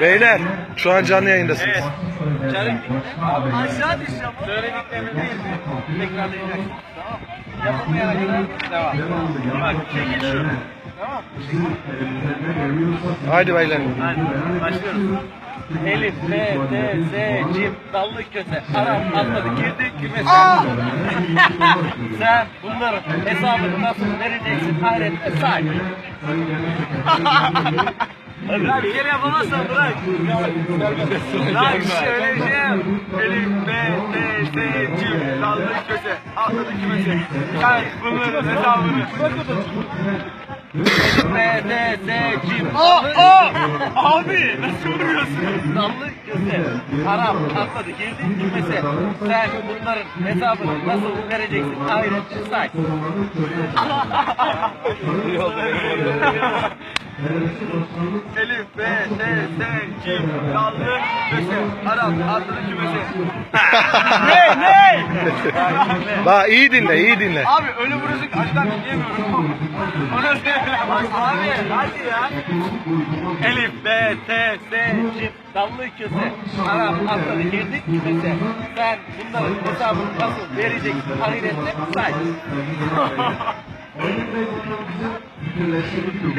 Beyler şu an canlı yayındasınız. Aşağı düş ya. Söylediklerimi değil mi? Tekrarlayacaksın. Tamam. Yapamayana kadar devam. Bak çekil şu. Tamam. Haydi beyler. Başlıyoruz. Elif, B, D, Z, Cim, dallı köse, Arap, atladı, girdi, kümese. Sen bunların hesabını nasıl vereceksin ahirette say. Lan bir kere yapamazsan bırak. Lan söyleyeceğim. Elif, B, D, Z, Cim, dallı köse, atladı, kümese. Sen bunların hesabını. B, D, Z, Cim. Aa, aa! Abi nasıl vuruyorsun? Dallı köse. Arap atladı girdi kümese. Sen bunların hesabını nasıl vereceksin? Ahirette say. Elif, B, D, Z, Cim, dallı köse. Arap atladı kümese. ne ne? Bak iyi dinle iyi dinle. Abi öyle ki açtan dinleyemiyorum. Ona. Abi hadi ya. Elif, B, T, S, Cim, dallı köse. Arap atladı girdik kümese. Sen bunların hesabını nasıl vereceksin ahirette say.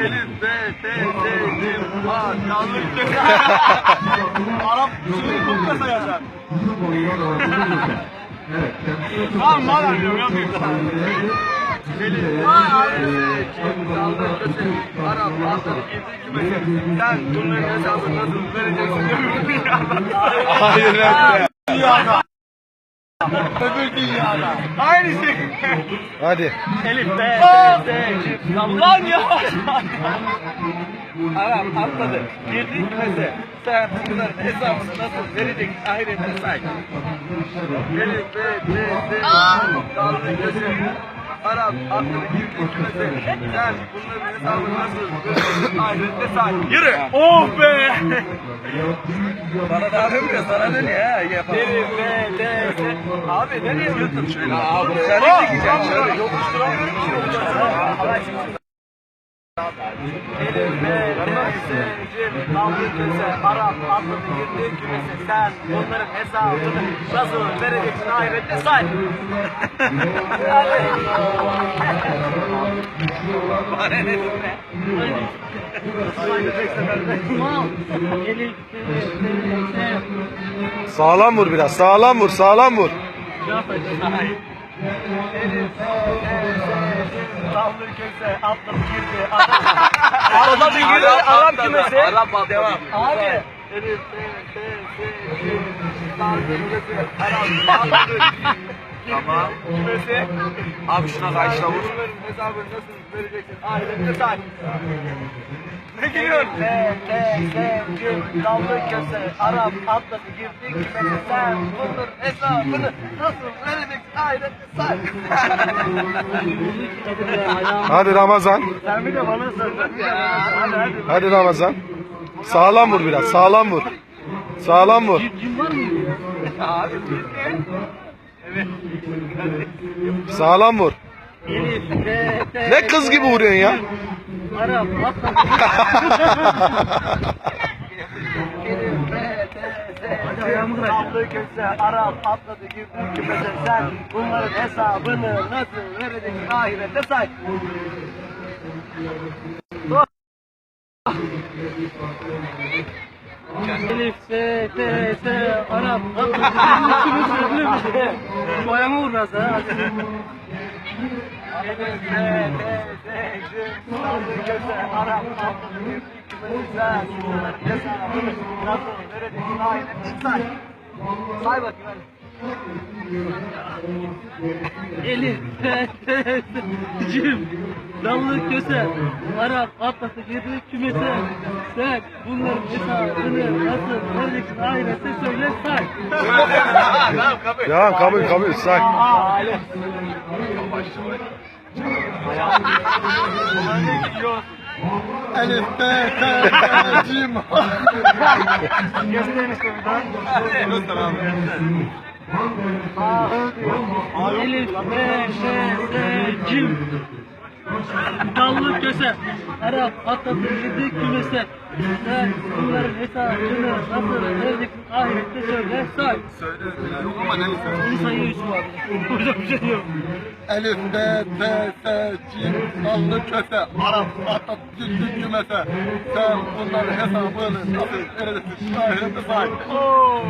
Elif, B, T, S, Cim, A, dallı köse. Arap şimdi bu kasa yazar. Tamam madem diyorum yapayım sana. Elif, Vay abi. Cim, dallı köse. Arap atladı girdik kümese. Sen bunların hesabını nasıl vereceksin? Hayır be. Öbür dünyada. Aynı şey. Hadi. Elif B, D, D, Cim, Lan ya. Arap atladı. Girdi kümese. Sen bunların hesabını nasıl vereceksin ahirette say. Elif B, D, D, Cim, dallı köse. Arap girdi kümese. Sen bunların hesabını nasıl ahirette say. Yürü. Oh be. Bana da dönmüyor, sana dönüyor ha. Elif B, D, D. Abi nereye yürüttün şöyle? Abi sen ne çekeceksin şöyle? Yokuşturamıyorum ki. Elif, B, D, S, Cim, Dallı Köse, Arap, atladı girdi kümese. Sen bunların hesabını nasıl vereceksin ahirette say. Hadi. Bana ne dedim be? Elif, B, D, S, Sağlam vur biraz. Sağlam vur. Sağlam vur. Dallı köse, atladı girdi. Atladı girdi, Arap kümesi. Arap Devam. Abi. Elif, Dallı köse, Arap atladı Tamam. Kümesi. Abi şuna kaçla vur. Hesabını nasıl vereceksin? Ahirette say. Ne gülüyorsun? T, T, T, Cim, dallı köse, Arap atladı girdi kümese. Sen bunların hesabını nasıl vereceksin? Ahirette say. Hadi Ramazan. Sen bir de bana sor. Sen bir de bana sor. Hadi hadi. Hadi Ramazan. Sağlam vur biraz. Sağlam vur. Sağlam vur. Abi bildi. Sağlam vur. Ne kız gibi vuruyorsun ya? Arap dallı köse, Arap atladı. Sen bunların hesabını nasıl vereceksin? Ahirette say. Elif, S, T, Arap, atladı girdi kümese. Boyama vur biraz ha. Elif, B, T, S, Cim, dallı köse, Arap atladı girdi kümese. Sen bunların hesabını nasıl vereceksin? Ahirette say. Say bakayım hadi. Elif, Cim, dallı köse, Arap atladı girdi kümese. Sen bunların hesabını nasıl vereceksin ahirette söyle say. Ya kabul kabul. Say. Aile. Elif B, T, Cim. Gösterin işte bir daha. Göster abi. Elif, B, S, S, Cim. Dallı köse, Arap atladı yedi kümese. Sen bunların hesabını nasıl verecek ahirette söyle say. Söyle ama ne lütfen. Bunu sayıyor Yusuf abi. Hocam bir şey yok. Elif, B, T, S, Cim, dallı köse, Arap, Atat, Cüzdü, Cümese. Sen bunların hesabını nasıl vereceksin? Ahirette say. Oo.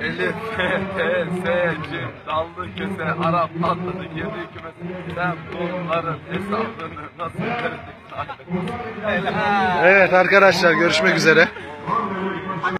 Elif, T, S, C, dallı köse, Arap, atladı, girdi kümesi. Sen bunların hesabını nasıl vereceksin? Evet arkadaşlar görüşmek üzere.